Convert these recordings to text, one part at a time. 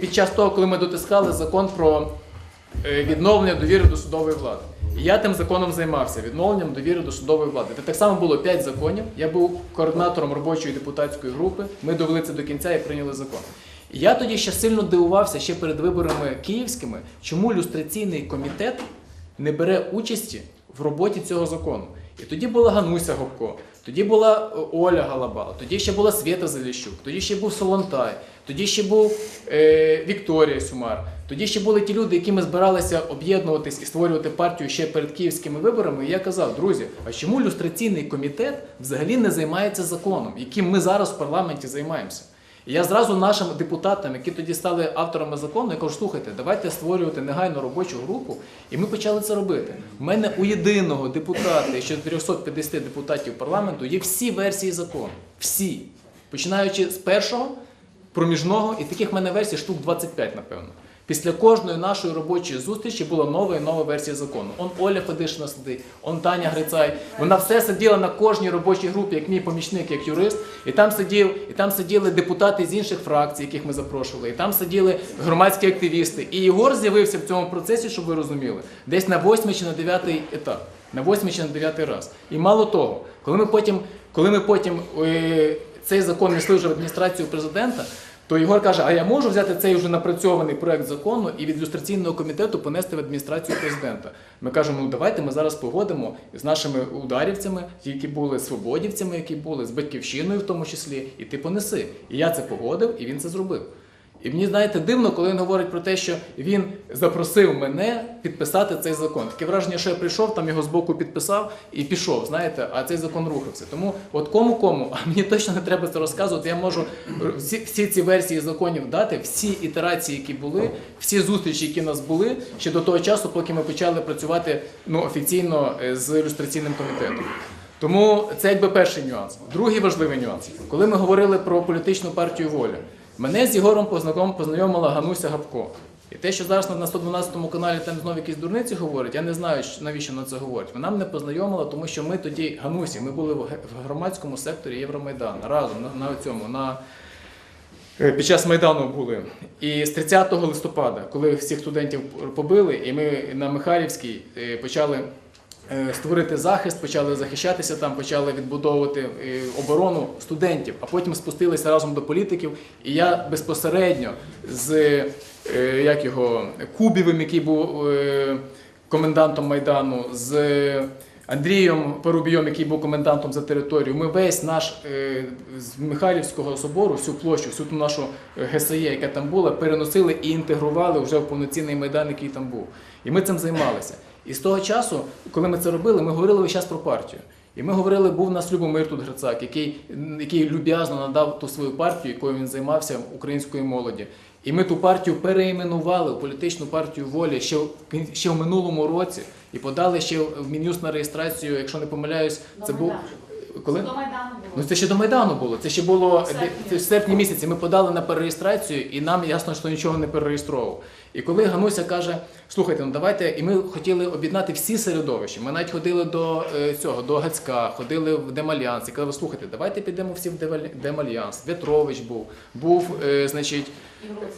Під час того, коли ми дотискали закон про е, відновлення довіри до судової влади. І я тим законом займався відновленням довіри до судової влади. Це так само було 5 законів. Я був координатором робочої депутатської групи. Ми довели це до кінця і прийняли закон. І я тоді ще сильно дивувався ще перед виборами київськими, чому люстраційний комітет не бере участі в роботі цього закону. І тоді була Гануся Гопко, тоді була е, Оля Галабала, тоді ще була Свята Заліщук, тоді ще був Солонтай, тоді ще був е, Вікторія Сюмар, тоді ще були ті люди, які ми збиралися об'єднуватись і створювати партію ще перед київськими виборами. І я казав, друзі, а чому люстраційний комітет взагалі не займається законом, яким ми зараз в парламенті займаємося? Я зразу нашим депутатам, які тоді стали авторами закону, я кажу, слухайте, давайте створювати негайно робочу групу. І ми почали це робити. У мене у єдиного депутата, і ще 350 депутатів парламенту, є всі версії закону. Всі. Починаючи з першого, проміжного, і таких в мене версій штук 25, напевно. Після кожної нашої робочої зустрічі була нова і нова версія закону. Он Оля Федишина сидить, он Таня Грицай. Вона все сиділа на кожній робочій групі, як мій помічник, як юрист. І там сидів, і там сиділи депутати з інших фракцій, яких ми запрошували. І там сиділи громадські активісти. І Єгор з'явився в цьому процесі, щоб ви розуміли, десь на восьмий чи на дев'ятий етап. На восьмий чи на дев'ятий раз. І мало того, коли ми потім, коли ми потім е, цей закон несли вже в адміністрацію президента. То Єгор каже: а я можу взяти цей вже напрацьований проект закону і від ілюстраційного комітету понести в адміністрацію президента. Ми кажемо, ну давайте ми зараз погодимо з нашими ударівцями, які були свободівцями, які були з батьківщиною, в тому числі, і ти понеси. І я це погодив, і він це зробив. І мені знаєте дивно, коли він говорить про те, що він запросив мене підписати цей закон. Таке враження, що я прийшов, там його збоку підписав і пішов. Знаєте, а цей закон рухався. Тому от кому кому, а мені точно не треба це розказувати. Я можу всі, всі ці версії законів дати, всі ітерації, які були, всі зустрічі, які у нас були, ще до того часу, поки ми почали працювати ну, офіційно е, з люстраційним комітетом. Тому це якби перший нюанс. Другий важливий нюанс. Коли ми говорили про політичну партію воля, мене з познаком- познайомила Гануся Гапко. І те, що зараз на 112 каналі там знову якісь дурниці говорять, я не знаю, навіщо вона це говорить. Вона мене познайомила, тому що ми тоді, Ганусі, ми були в громадському секторі Євромайдану разом на, на цьому. на Е, Під час Майдану були. І з 30 листопада, коли всіх студентів побили, і ми на Михайлівській е, почали створити захист, почали захищатися там, почали відбудовувати е, оборону студентів, а потім спустилися разом до політиків. І я безпосередньо з е, як його, Кубівим, який був е, комендантом Майдану, з Андрієм Порубійом, який був комендантом за територію, ми весь наш е, з Михайлівського собору, всю площу, всю ту нашу е, ГСЄ, яка там була, переносили і інтегрували вже в повноцінний майдан, який там був. І ми цим займалися. І з того часу, коли ми це робили, ми говорили весь час про партію. І ми говорили, був у нас Любомир тут Грицак, який, який люб'язно надав ту свою партію, якою він займався української молоді. І ми ту партію переіменували в політичну партію волі ще, в- ще в минулому році і подали ще в Мін'юст на реєстрацію, якщо не помиляюсь, це був коли? До Майдану Ну це ще до Майдану було. Це ще було В серпні. в серпні місяці. Ми подали на перереєстрацію, і нам ясно, що нічого не перереєстровував. І коли Гануся каже: слухайте, ну давайте, і ми хотіли об'єднати всі середовища. Ми навіть ходили до е, цього, до Гацька, ходили в Демальянс і казали, слухайте, давайте підемо всі в Демаль- Демальянс. В'ятрович був, був, е, значить.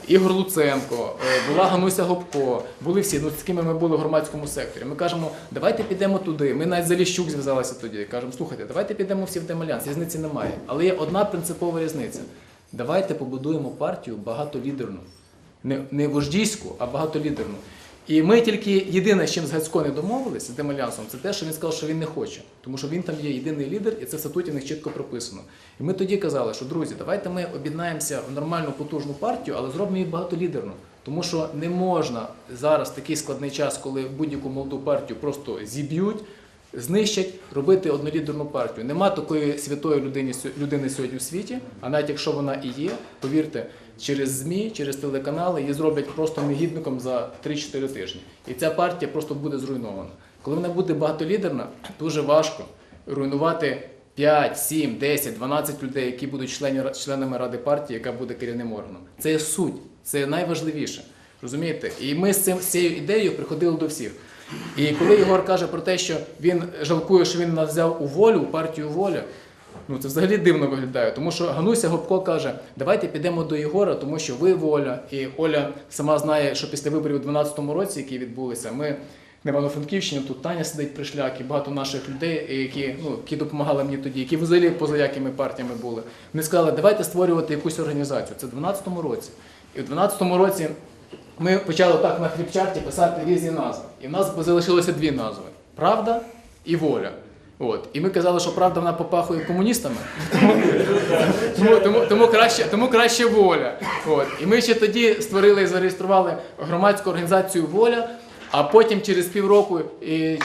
Ігор Луценко, е, була Гануся Гопко, були всі, ну з ким ми були в громадському секторі. Ми кажемо, давайте підемо туди. Ми навіть Заліщук зв'язалися тоді. Кажемо, слухайте, давайте підемо всі в Демалянс. Різниці немає. Але є одна принципова різниця. Давайте побудуємо партію багатолідерну. Не, не вождійську, а багатолідерну. І ми тільки єдине, з чим з Гацько не домовилися з Демалянсом, це те, що він сказав, що він не хоче. Тому що він там є єдиний лідер, і це в статуті в них чітко прописано. І ми тоді казали, що друзі, давайте ми об'єднаємося в нормальну потужну партію, але зробимо її багатолідерну. Тому що не можна зараз такий складний час, коли будь-яку молоду партію просто зіб'ють, знищать, робити однолідерну партію. Нема такої святої людини, людини сьогодні в світі, а навіть якщо вона і є, повірте, через ЗМІ, через телеканали її зроблять просто негідником за 3-4 тижні. І ця партія просто буде зруйнована. Коли вона буде багатолідерна, дуже важко руйнувати 5, 7, 10, 12 людей, які будуть членами ради партії, яка буде керівним органом. Це суть, це найважливіше. Розумієте? І ми з цим з цією ідеєю приходили до всіх. І коли Єгор каже про те, що він жалкує, що він нас взяв у волю, у партію воля, Ну це взагалі дивно виглядає, тому що Гануся Гопко каже, давайте підемо до Єгора, тому що ви воля. І Оля сама знає, що після виборів у 12-му році, які відбулися, ми на Івано-Франківщині, тут Таня сидить пришляк, і багато наших людей, які, ну, які допомагали мені тоді, які взагалі поза якими партіями були. Вони сказали, давайте створювати якусь організацію. Це в 12-му році. І в 12-му році ми почали так на хлібчарті писати різні назви. І в нас залишилося дві назви: Правда і воля. От. І ми казали, що правда вона попахує комуністами. Тому, тому, тому, краще, тому краще воля. От. І ми ще тоді створили і зареєстрували громадську організацію Воля. А потім через півроку,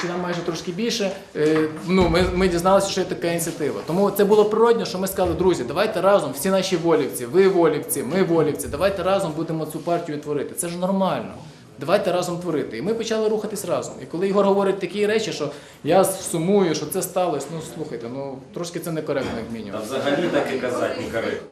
чи нам майже трошки більше, е, ну, ми, ми дізналися, що є така ініціатива. Тому це було природньо, що ми сказали, друзі, давайте разом, всі наші волівці, ви волівці, ми волівці, давайте разом будемо цю партію творити. Це ж нормально. Давайте разом творити. І ми почали рухатись разом. І коли Ігор говорить такі речі, що я сумую, що це сталося, ну слухайте, ну трошки це некоректно, як мінімум. Та взагалі так і казати не коректно.